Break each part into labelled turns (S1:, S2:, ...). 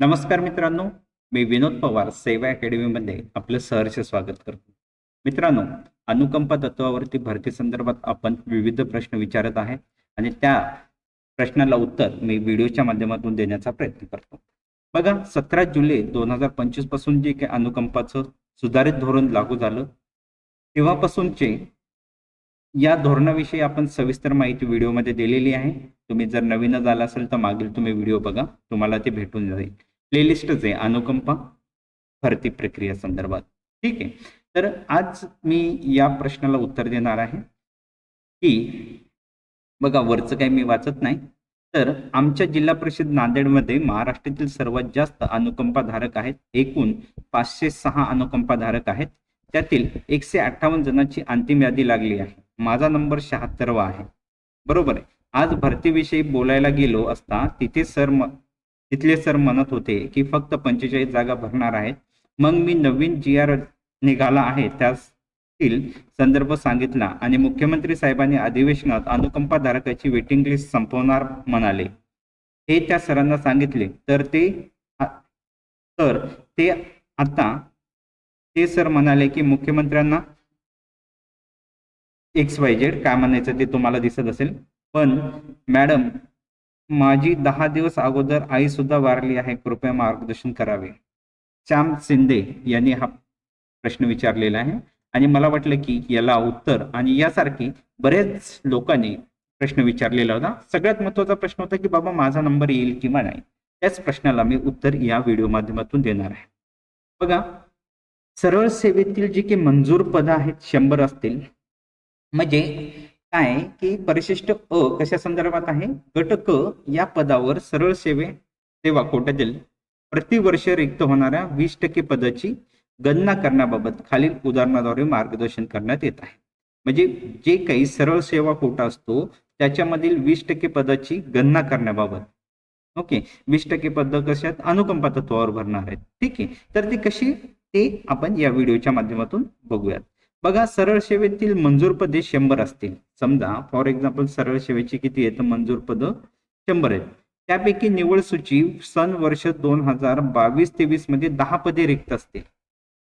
S1: नमस्कार मित्रांनो मी विनोद पवार सेवा अकॅडमीमध्ये आपलं सहर्ष स्वागत करतो. मित्रांनो अनुकंपा तत्वावरती भरती संदर्भात आपण विविध प्रश्न विचारत आहे आणि त्या प्रश्नाला उत्तर मी व्हिडिओच्या माध्यमातून देण्याचा प्रयत्न करतो. बघा सतरा जुलै दोन हजार पंचवीसपासून जे काही अनुकंपाचं सुधारित धोरण लागू झालं तेव्हापासूनचे या धोरणाविषयी आपण सविस्तर माहिती व्हिडिओमध्ये दिलेली आहे. तुम्ही जर नवीनच आला असेल तर मागील तुम्ही व्हिडिओ बघा तुम्हाला ते भेटून जाईल. प्लेलिस्टच आहे अनुकंपा भरती प्रक्रिया संदर्भात. ठीक आहे? तर आज मी या प्रश्नाला उत्तर देणार आहे की बघा वरचं काही मी वाचत नाही. तर आमच्या जिल्हा परिषद नांदेडमध्ये महाराष्ट्रातील सर्वात जास्त अनुकंपाधारक आहेत एकूण पाचशे सहा अनुकंपाधारक आहेत. त्यातील एकशे अठ्ठावन्न जणांची अंतिम यादी लागली आहे. माझा नंबर शहात्तरवा आहे. बरोबर आहे. आज भरतीविषयी बोलायला गेलो असता तिथे सर तिथले सर म्हणत होते की फक्त पंचेचाळीस जागा भरणार आहेत. मग मी नवीन जी आर निघाला आहे. त्यातील संदर्भ सांगितला आणि मुख्यमंत्री साहेबांनी अधिवेशनात अनुकंपाधारकाची वेटिंग लिस्ट संपवणार म्हणाले. हे त्या सरांना सांगितले. तर ते तर ते आता ते सर म्हणाले की मुख्यमंत्र्यांना एक्स वाय झेड काय म्हणायचं ते तुम्हाला दिसत असेल. पण मॅडम माझी दहा दिवस अगोदर आई सुद्धा वारली आहे कृपया मार्गदर्शन करावे. श्याम शिंदे यांनी हा प्रश्न विचारलेला आहे आणि मला वाटलं की याला उत्तर आणि यासारखी बरेच लोकांनी प्रश्न विचारलेला होता. सगळ्यात महत्त्वाचा प्रश्न होता की बाबा माझा नंबर येईल किंवा नाही? त्याच प्रश्नाला मी उत्तर या व्हिडिओ माध्यमातून देणार आहे. बघा सरळ सेवेतील जी काही मंजूर पदं आहेत शंभर असतील म्हणजे काय की परिशिष्ट अ कशा संदर्भात आहे? गट क या पदावर सरळ सेवे सेवा कोट्यातील प्रतिवर्ष रिक्त होणाऱ्या वीस टक्के पदाची गणना करण्याबाबत खालील उदाहरणाद्वारे मार्गदर्शन करण्यात येत आहे. म्हणजे जे काही सरळ सेवा कोटा असतो त्याच्यामधील वीस टक्के पदाची गणना करण्याबाबत. ओके? वीस टक्के पद कशात? अनुकंपा तत्वावर भरणार आहेत. ठीक आहे? तर ती कशी? ते आपण या व्हिडिओच्या माध्यमातून बघूयात. बघा सरळ सेवेतील मंजूर पदे शंभर असतील. समजा फॉर एक्झाम्पल सरळ सेवेची किती आहेत? मंजूर पद शंभर आहेत. त्यापैकी निवड सूची सन वर्ष दोन हजार बावीस तेवीसमध्ये दहा पदे रिक्त असतील.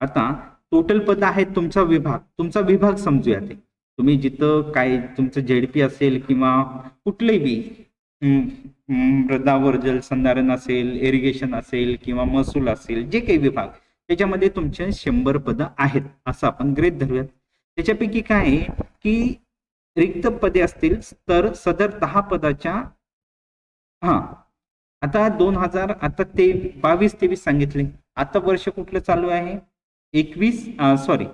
S1: आता टोटल पद आहेत तुमचा विभाग. तुमचा विभाग समजूया ते तुम्ही जिथं काय तुमचं झेडपी असेल किंवा कुठले बी मृदावर जलसंधारण असेल इरिगेशन असेल किंवा महसूल असेल जे काही विभाग त्याच्यामध्ये तुमचे शंभर पदं आहेत असं आपण ग्रेट धरूयात. त्याच्यापैकी काय आहे की रिक्त पदे असतील तर सदर दहा पदाच्या हा. आता दोन हजार आता ते बावीस तेवीस सांगितले. आता वर्ष कुठलं चालू आहे? एकवीस सॉरी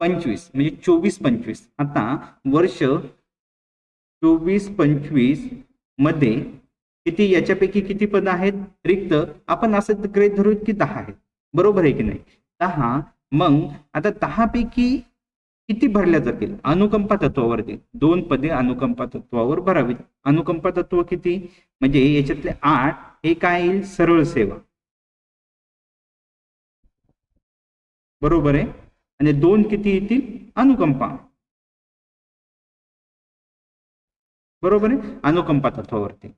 S1: पंचवीस म्हणजे चोवीस पंचवीस. आता वर्ष चोवीस पंचवीसमध्ये किती याच्यापैकी किती पद आहेत? रिक्त आपण असं ग्रेट धरू की दहा आहेत. बरोबर आहे की नाही? दहा मग आता दहापैकी किती भरल्या जातील? अनुकंपा तत्वावरती. दोन पदे अनुकंपा तत्वावर भरावीत. अनुकंपा तत्व किती? म्हणजे याच्यातले आठ हे काय येईल? सरळ सेवा. बरोबर आहे? आणि दोन किती येतील? अनुकंपा. बरोबर आहे? अनुकंपा तत्वावरती.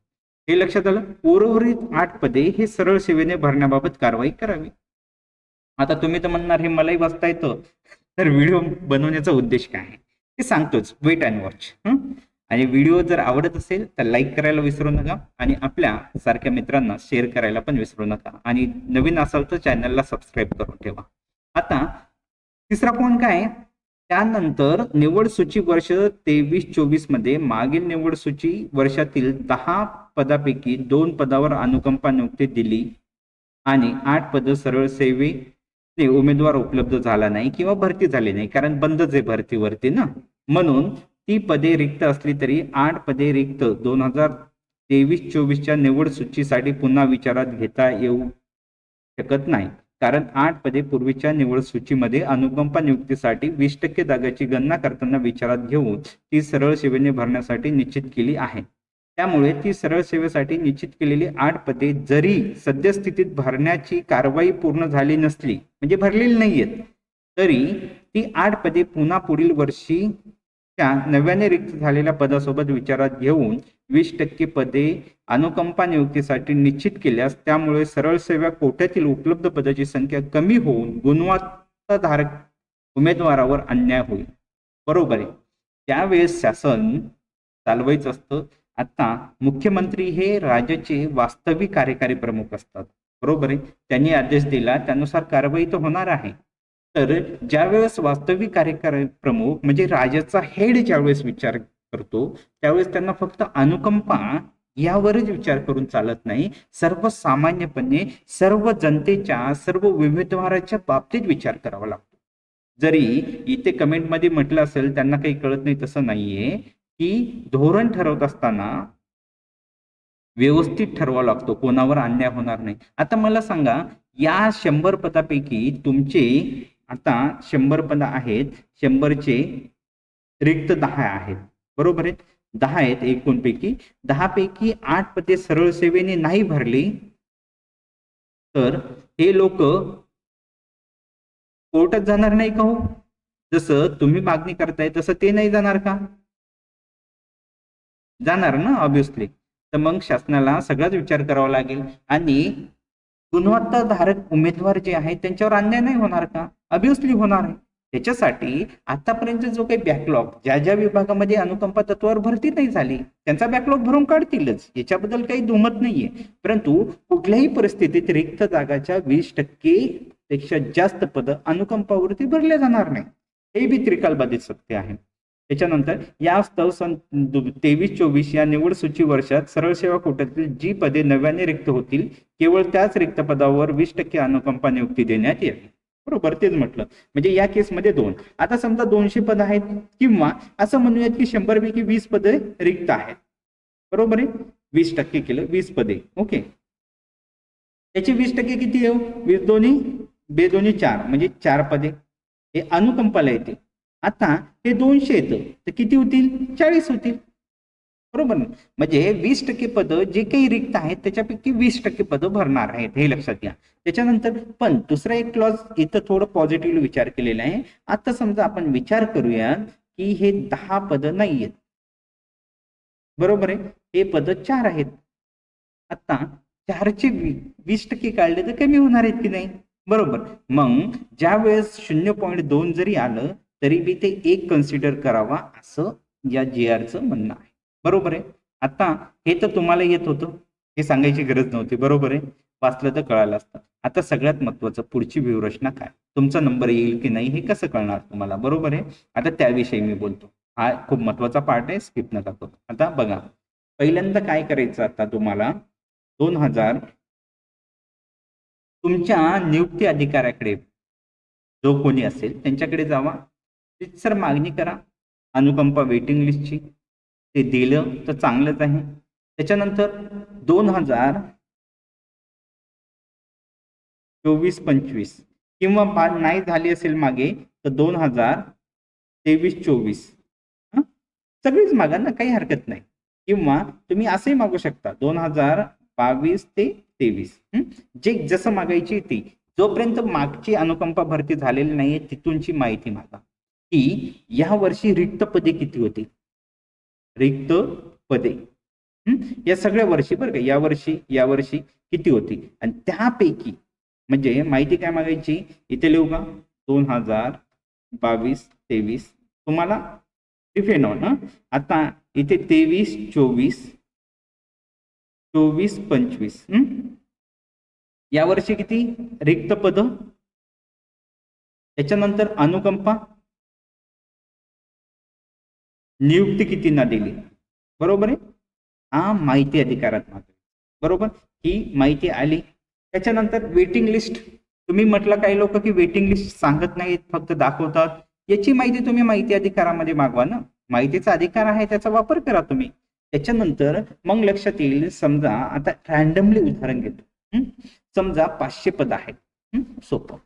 S1: हे लक्षात आलं? उर्वरित आठ पदे हे सरळ सेवेने भरण्याबाबत कारवाई करावी. आता तुम्ही तर म्हणणार हे मलाही वाचता येतं. तर व्हिडिओ बनवण्याचा उद्देश काय आहे? ते सांगतोच वेट अँड वॉच आणि व्हिडिओ जर आवडत असेल तर लाईक करायला विसरू नका आणि आपल्या सारख्या मित्रांना शेअर करायला पण विसरू नका. आणि नवीन असाल तर चॅनलला सबस्क्राईब करून ठेवा. आता तिसरा पॉईंट काय त्यानंतर निवड सूची वर्ष तेवीस चोवीसमध्ये मागील निवड सूची वर्षातील दहा पदापैकी दोन पदावर अनुकंपा नियुक्ती दिली आणि आठ पद सरळ सेवे उमेदवार उपलब्ध झाला नाही किंवा भरती झाली नाही कारण बंदच आहे भरतीवरती ना. म्हणून ती पदे रिक्त असली तरी आठ पदे रिक्त दोन हजार तेवीस चोवीसच्या निवड सूचीसाठी पुन्हा विचारात घेता येऊ शकत नाही. कारण आठ पदे पूर्वीच्या निवड सूचीमध्ये अनुकंपा नियुक्तीसाठी वीस टक्के जागाची गणना करताना विचारात घेऊन ती सरळ सेवेने भरण्यासाठी निश्चित केली आहे. त्यामुळे ती सरळ सेवेसाठी निश्चित केलेली आठ पदे जरी सद्यस्थितीत भरण्याची कारवाई पूर्ण झाली नसली म्हणजे भरलेली नाहीयेत तरी ती आठ पदे पुन्हा पुढील वर्षी त्या नव्याने रिक्त झालेल्या पदासोबत विचारात घेऊन वीस टक्के पदे अनुकंपा नियुक्तीसाठी निश्चित केल्यास त्यामुळे सरळ सेवा कोट्यातील उपलब्ध पदाची संख्या कमी होऊन गुणवत्ताधारक उमेदवारावर अन्याय होईल. बरोबर आहे. त्यावेळेस शासन चालवायचं असतं. आता मुख्यमंत्री हे राज्याचे वास्तविक कार्यकारी प्रमुख असतात. बरोबर आहे? त्यांनी आदेश दिला त्यानुसार कारवाई तर होणार आहे. तर ज्यावेळेस वास्तविक कार्यकारी प्रमुख म्हणजे राज्याचा हेड ज्यावेळेस विचार करतो त्यावेळेस त्यांना फक्त अनुकंपा यावरच विचार करून चालत नाही. सर्वसामान्यपणे सर्व जनतेच्या सर्व उमेदवाराच्या बाबतीत विचार करावा लागतो. जरी इथे कमेंटमध्ये म्हटलं असेल त्यांना काही कळत नाही तसं नाहीये. की धोरण ठरवत असताना व्यवस्थित ठरवावा लागतो. कोणावर अन्याय होणार नाही. आता मला सांगा या शंभर पदापैकी तुमचे आता शंभर पद आहेत. शंभरचे रिक्त दहा आहेत. बरोबर आहेत दहा आहेत एकूणपैकी. दहा पैकी आठ पदे सरळ सेवेने नाही भरली तर हे लोक कोर्टात जाणार नाही का हो? जसं तुम्ही मागणी करताय तसं ते नाही जाणार का? जाणार ना ऑब्विसली तर मग शासनाला सगळाच विचार करावा लागेल. आणि गुणवत्ताधारक उमेदवार जे आहेत त्यांच्यावर अन्याय नाही होणार का? ऑब्विसली होणार आहे. त्याच्यासाठी आतापर्यंत जो काही बॅकलॉग ज्या ज्या विभागामध्ये अनुकंपा तत्वावर भरती नाही झाली त्यांचा बॅकलॉग भरून काढतीलच. याच्याबद्दल काही दुमत नाहीये. परंतु कुठल्याही परिस्थितीत रिक्त जागाच्या वीस टक्के पेक्षा जास्त पद अनुकंपावरती भरले जाणार नाही. हे बी त्रिकालबाधित सत्य आहे. त्याच्यानंतर या स्तव सन तेवीस चोवीस या निवड सूची वर्षात सरळ सेवा कोट्यातील जी पदे नव्याने रिक्त होतील केवळ त्याच रिक्त पदावर वीस टक्के अनुकंपा नियुक्ती देण्यात येईल. बरोबर? तेच म्हटलं. म्हणजे या केसमध्ये दोन. आता समजा दोनशे पद आहेत किंवा असं म्हणूयात की शंभर पैकी वीस पदे रिक्त आहेत. बरोबर आहे? वीस टक्के केलं वीस पदे. ओके. त्याचे वीस टक्के किती येऊ वीस हो? दोन्ही बे दोन्ही चार. म्हणजे चार पदे. हे अनुकंपाला येते. आता हे दोनशे येतं. तर किती होतील? चाळीस होतील. बरोबर ना? म्हणजे वीस टक्के पद जे काही रिक्त आहेत त्याच्यापैकी वीस टक्के पद भरणार आहेत. हे लक्षात घ्या. त्याच्यानंतर पण दुसरा एक क्लॉज इथं थोडं पॉझिटिव्ह विचार केलेला आहे. आता समजा आपण विचार करूया की हे दहा पद नाही आहेत. बरोबर आहे? हे पद चार आहेत. आता चारचे वीस टक्के काढले तर कमी होणार आहेत की नाही? बरोबर. मग ज्या वेळेस शून्य पॉईंट दोन जरी आलं तरी बी ते एक कन्सिडर करावा असं या जी आरचं म्हणणं आहे. बरोबर आहे? आता हे तर तुम्हाला येत होतं. हे सांगायची गरज नव्हती. बरोबर आहे? वाचलं तर कळालं असतं. आता सगळ्यात महत्वाचं पुढची व्यूहरचना काय? तुमचा नंबर येईल की नाही हे कसं कळणार तुम्हाला? बरोबर आहे? आता त्याविषयी मी बोलतो. हा खूप महत्त्वाचा पार्ट आहे. स्किप नका करू. आता बघा. पहिल्यांदा काय करायचं आता तुम्हाला? दोन हजार तुमच्या नियुक्ती अधिकाऱ्याकडे जो कोणी असेल त्यांच्याकडे जावा. सर मागणी करा. अनुकंपा वेटिंग लिस्टची ते दिलं तर चांगलंच आहे. त्याच्यानंतर दोन हजार चोवीस पंचवीस किंवा बा नाही झाली असेल मागे तर दोन हजार तेवीस चोवीस. सगळीच मागा ना काही हरकत नाही. किंवा तुम्ही असंही मागू शकता दोन हजार बावीस ते तेवीस. जे जसं मागायची ती. जोपर्यंत मागची अनुकंपा भरती झालेली नाहीये तिथूनची माहिती मागा. की या वर्षी रिक्त पदे किती होती रिक्त पदे. या सगळ्या वर्षी बरं का या वर्षी या वर्षी किती होती आणि त्यापैकी म्हणजे माहिती काय मागायची? इथे लिहू का? दोन हजार बावीस तेवीस. तुम्हाला डिफेंड ऑन आता इथे तेवीस चोवीस चोवीस पंचवीस. हं? या वर्षी किती? रिक्त पद? त्याच्यानंतर अनुकंपा नियुक्ती कितींना दिली? बरोबर आहे? हा माहिती अधिकारात मात्र बरोबर? ही माहिती आली. त्याच्यानंतर वेटिंग लिस्ट तुम्ही म्हटलं काही लोक की वेटिंग लिस्ट सांगत नाहीत फक्त दाखवतात. याची माहिती तुम्ही माहिती अधिकारामध्ये मागवा ना. माहितीचा अधिकार आहे त्याचा वापर करा तुम्ही. त्याच्यानंतर मग लक्षात येईल समजा आता रॅन्डमली उदाहरण घेतो. समजा पाचशे पद आहेत. सोपं.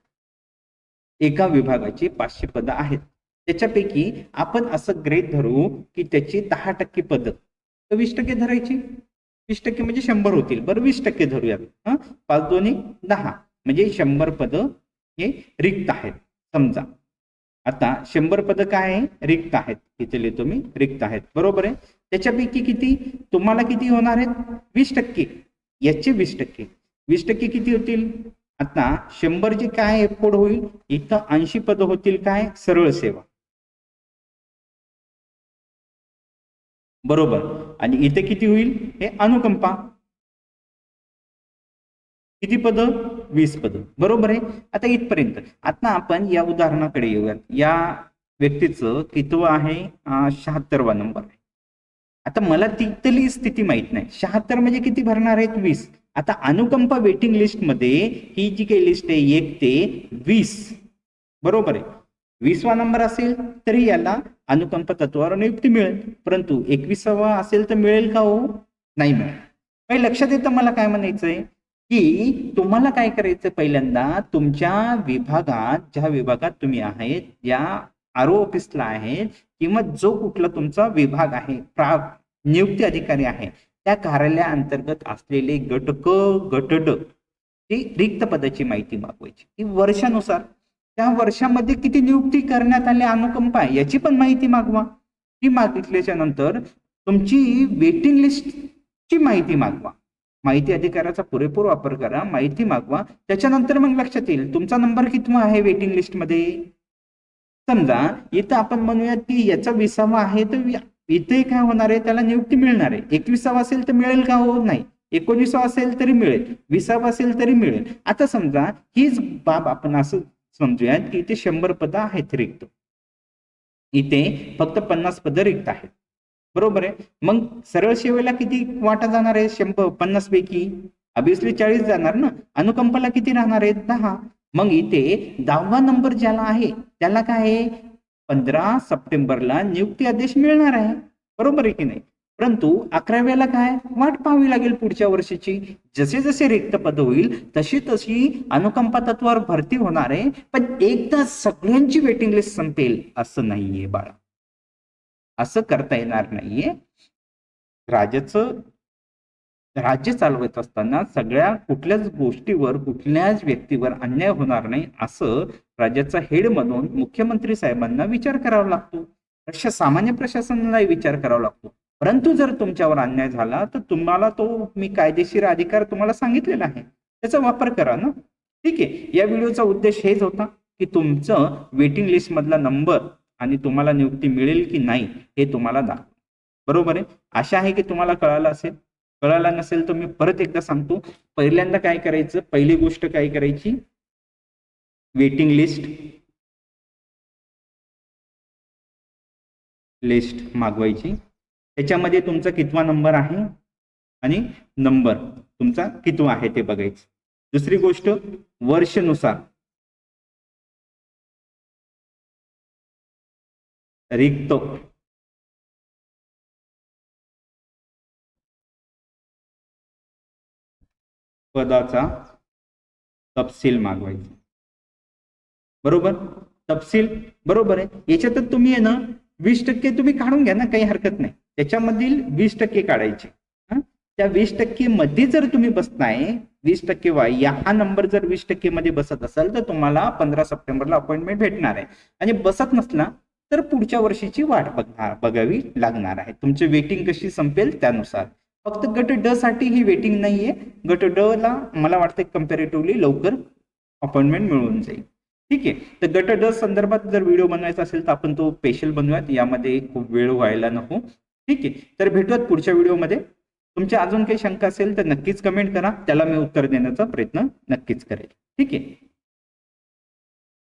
S1: एका विभागाची पाचशे पद आहेत. त्याच्यापैकी आपण असं ग्रेट धरू की त्याची दहा टक्के पद. तर वीस टक्के धरायची. वीस टक्के म्हणजे शंभर होतील. बरं वीस टक्के धरूयात. हं? पाच दोन्ही दहा. म्हणजे शंभर पद हे रिक्त आहेत. समजा. आता शंभर पद काय आहे? रिक्त आहेत. इथे लिहितो मी रिक्त आहेत. बरोबर आहे? त्याच्यापैकी किती? तुम्हाला किती होणार आहेत? वीस टक्के. याचे वीस टक्के. वीस टक्के किती होतील? आता शंभर जे काय एफोर्ड होईल इथं ऐंशी पद होतील काय? सरळ सेवा. बरोबर. आणि इथे किती होईल? हे अनुकंपा. किती पद? वीस पद. बरोबर आहे? आता इथपर्यंत. आता आपण या उदाहरणाकडे येऊयात. या व्यक्तीचं कितवं आहे? शहात्तरवा नंबर आहे. आता मला तिथली स्थिती माहीत नाही. शहात्तर म्हणजे किती भरणार आहेत? वीस. आता अनुकंपा वेटिंग लिस्टमध्ये ही जी काही लिस्ट आहे एक ते वीस. बरोबर आहे? वीसवा नंबर असेल तरी याला अनुकंप तत्वावर नियुक्ती मिळेल. परंतु एकविसावा असेल तर मिळेल का हो? नाही मिळेल. काही लक्षात येतं मला काय म्हणायचंय? की तुम्हाला काय करायचं पहिल्यांदा? तुमच्या विभागात ज्या विभागात तुम्ही आहेत ज्या ओ ऑफिसला आहेत किंवा जो कुठला तुमचा विभाग आहे प्रा नियुक्ती अधिकारी आहे त्या कार्यालयाअंतर्गत असलेले घटक क ती ही रिक्त पदाची माहिती मागवायची. ती वर्षानुसार. त्या वर्षामध्ये किती नियुक्ती करण्यात आल्या अनुकंपा आहे याची पण माहिती मागवा. ती मागितल्याच्या नंतर तुमची वेटिंग लिस्टची माहिती मागवा. माहिती अधिकाराचा पुरेपूर वापर करा माहिती मागवा. त्याच्यानंतर मग लक्षात येईल तुमचा नंबर कितवा आहे वेटिंग लिस्टमध्ये समजा इथं आपण म्हणूया की याचा विसावा आहे तर इथे काय होणार आहे त्याला नियुक्ती मिळणार आहे. एकविसावा असेल तर मिळेल का हो? नाही. एकोणीसावा असेल तरी मिळेल. विसावा असेल तरी मिळेल. आता समजा हीच बाब आपण असं समजूयात की इथे शंभर पद आहेत रिक्त. इथे फक्त पन्नास पद रिक्त आहेत. बरोबर आहे? मग सरळ सेवेला किती वाटा जाणार आहे शंभर पन्नास पैकी? ऑब्विसली चाळीस जाणार ना? अनुकंपाला किती राहणार आहेत? दहा. मग इथे दहावा नंबर ज्याला आहे त्याला काय आहे? पंधरा सप्टेंबरला नियुक्ती आदेश मिळणार आहे. बरोबर आहे की नाही? परंतु अकराव्याला काय? वाट पाहावी लागेल पुढच्या वर्षीची. जसे जसे रिक्त पद होईल तशी तशी अनुकंपा तत्वावर भरती होणार आहे. पण एकदा सगळ्यांची वेटिंग लिस्ट संपेल असं नाहीये बाळा. असं करता येणार नाहीये. राज्याचं राज्य चालवत असताना सगळ्या कुठल्याच गोष्टीवर कुठल्याच व्यक्तीवर अन्याय होणार नाही असं राज्याचा हेड म्हणून मुख्यमंत्री साहेबांना विचार करावा लागतो. अशा सामान्य प्रशासनालाही विचार करावा लागतो. परंतु जर तुमच्यावर अन्याय झाला तर तुम्हाला तो मी कायदेशीर अधिकार तुम्हाला सांगितलेला आहे. त्याचा वापर करा ना. ठीक आहे. या व्हिडिओचा उद्देश हेच होता की तुमचं वेटिंग लिस्ट मधला नंबर आणि तुम्हाला नियुक्ती मिळेल की नाही हे तुम्हाला दाखव. बरोबर आहे? आशा आहे की तुम्हाला कळालं असेल. कळाला नसेल तर मी परत एकदा सांगतो. पहिल्यांदा काय करायचं? पहिली गोष्ट काय करायची? वेटिंग लिस्ट लिस्ट मागवायची. त्याच्यामध्ये तुमचा कितवा नंबर आहे आणि नंबर तुमचा कितवा आहे ते बघायचं. दुसरी गोष्ट वर्षनुसार. रिक्त पदाचा तपशील मागवायचा. बरोबर? तपशील बरोबर आहे. याच्यातच तुम्ही आहे ना वीस टक्के तुम्ही काढून घ्या ना काही हरकत नाही. त्याच्यामधील वीस टक्के काढायचे. त्या वीस टक्के मध्ये जर तुम्ही बसताय वीस टक्के वाय या हा नंबर जर वीस टक्के मध्ये बसत असाल तर तुम्हाला पंधरा सप्टेंबरला अपॉइंटमेंट भेटणार आहे. आणि बसत नसला तर पुढच्या वर्षीची वाट बघणार बघावी लागणार आहे. तुमची वेटिंग कशी संपेल त्यानुसार. फक्त गट ड साठी ही वेटिंग नाहीये. गट ड ला मला वाटतं कम्पॅरेटिव्हली लवकर अपॉइंटमेंट मिळून जाईल. ठीक आहे? तर गट ड संदर्भात जर व्हिडिओ बनवायचा असेल तर आपण तो स्पेशल बनवूयात. यामध्ये खूप वेळ व्हायला नको. ठीक आहे. तर भेटूयात पुढच्या व्हिडिओमध्ये. तुमच्या अजून काही शंका असेल तर नक्कीच कमेंट करा. त्याला मी उत्तर देण्याचा प्रयत्न नक्कीच करेल. ठीक आहे.